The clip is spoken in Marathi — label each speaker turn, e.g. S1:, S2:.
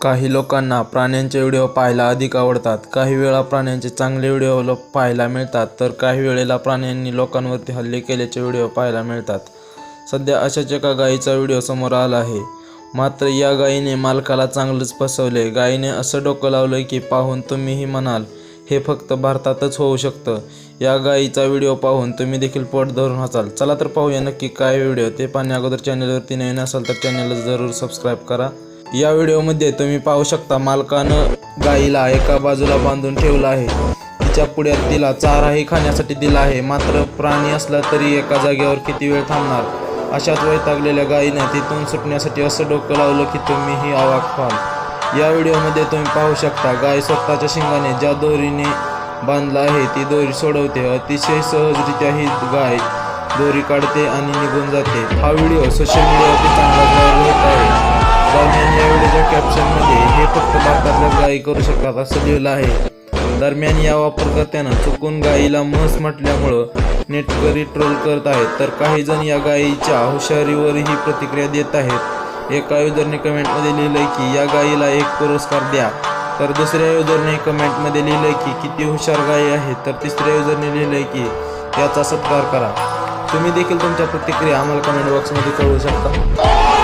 S1: काही लोकांना प्राण्यांचे व्हिडिओ पाहायला अधिक आवडतात. काही वेळा प्राण्यांचे चांगले व्हिडिओ पाहायला मिळतात तर काही वेळेला प्राण्यांनी लोकांवरती हल्ले केल्याचे व्हिडिओ पाहायला मिळतात. सध्या अशाच एका गायीचा व्हिडिओ समोर आला आहे. मात्र या गायीने मालकाला चांगलंच फसवले. गायीने असं डोकं लावलं की पाहून तुम्हीही म्हणाल हे फक्त भारतातच होऊ शकतं. या गायीचा व्हिडिओ पाहून तुम्ही देखील पोट धरून हसाल. चला तर पाहूया नक्की काय व्हिडिओ. ते पाहण्या अगोदर चॅनलवरती नवीन असाल तर चॅनलला जरूर सबस्क्राईब करा. या व्हिडिओमध्ये तुम्ही पाहू शकता मालकानं गायीला एका बाजूला बांधून ठेवलं आहे. तिच्या पुढ्यात तिला चाराही खाण्यासाठी दिला आहे. मात्र प्राणी असला तरी एका जागेवर किती वेळ थांबणार? अशाच वैतागलेल्या गायीनं तिथून सुटण्यासाठी असं डोकं लावलं की तुम्हीही आवाक व्हाल. या व्हिडिओमध्ये तुम्ही पाहू शकता गाय स्वतःच्या शिंगाने ज्या दोरीने बांधला आहे ती दोरी सोडवते. अतिशय सहजरित्या ही गाय दोरी काढते आणि निघून जाते. हा व्हिडिओ सोशल मीडियावरती चांगला भारतातल्या करू शकतात असं लिहिलं आहे. दरम्यान या वापरकर्त्यानं चुकून गायीला म्हस म्हटल्यामुळं नेटकरी ट्रोल करत आहेत. तर काही जण या गायीच्या हुशारीवरही प्रतिक्रिया देत आहेत. एका युजरने कमेंटमध्ये लिहिलंय की या गायीला एक पुरस्कार द्या. तर दुसऱ्या युजरने कमेंटमध्ये लिहिलंय की किती हुशार गायी आहे. तर तिसऱ्या युजरने लिहिलंय की याचा सत्कार करा. तुम्ही देखील तुमच्या प्रतिक्रिया आम्हाला कमेंट बॉक्समध्ये कळवू शकता.